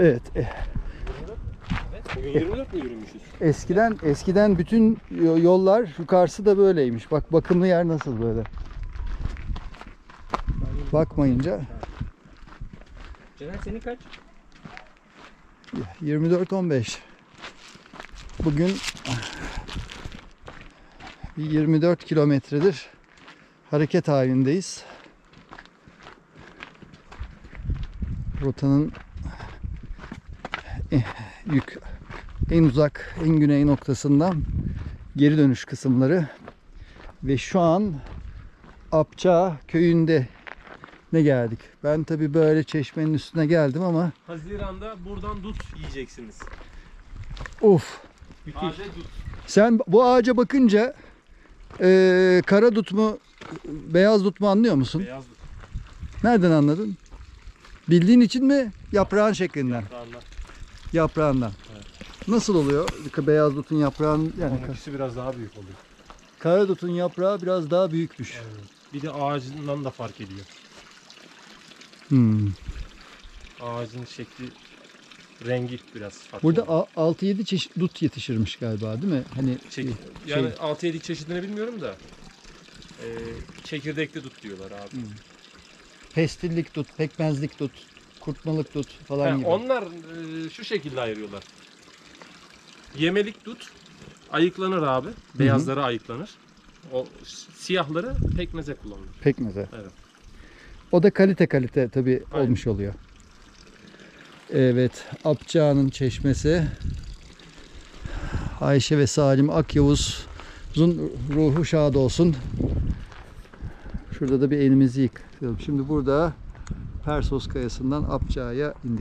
Evet. e, Bugün 24 mi yürümüşüz? Eskiden eskiden bütün yo- yollar yukarısı da böyleymiş. Bak bakımlı yer nasıl böyle. Bakmayınca Ceren senin kaç? 24-15. Bugün bir 24 kilometredir hareket halindeyiz. Rotanın eh, yük en uzak, en güney noktasından geri dönüş kısımları ve şu an Apça köyünde ne geldik. Ben tabi böyle çeşmenin üstüne geldim ama Haziran'da buradan dut yiyeceksiniz. of Taze dut. Sen bu ağaca bakınca eee kara dut mu beyaz dut mu anlıyor musun? Beyaz dut. Nereden anladın? Bildiğin için mi? Yaprağın şeklinden, Yaprağından. yaprağından. Nasıl oluyor? Beyaz dutun yaprağın yani Onunkisi biraz daha büyük oluyor. kara dutun yaprağı biraz daha büyükmüş. Bir de ağacından da fark ediyor. Hmm. Ağacın şekli, rengi biraz farklı. Burada oluyor. a- 6-7 çeşit dut yetişirmiş galiba değil mi? Hani Çek- şey- yani 6-7 çeşidini bilmiyorum da e, çekirdekli dut diyorlar abi. pestillik dut, pekmezlik dut, kurtmalık dut falan Ha, gibi. onlar e, şu şekilde ayırıyorlar. Yemelik dut ayıklanır abi. Beyazları ayıklanır. O siyahları pekmeze kullanılır. Pekmeze. Evet. O da kalite kalite tabii Aynen. olmuş oluyor. Evet, Apçağ'ın çeşmesi. Ayşe ve Salim Akyavuz'un ruhu şad olsun. Şurada da bir elimizi yıkayalım. Şimdi burada Persos Kayası'ndan Apçağ'a indik.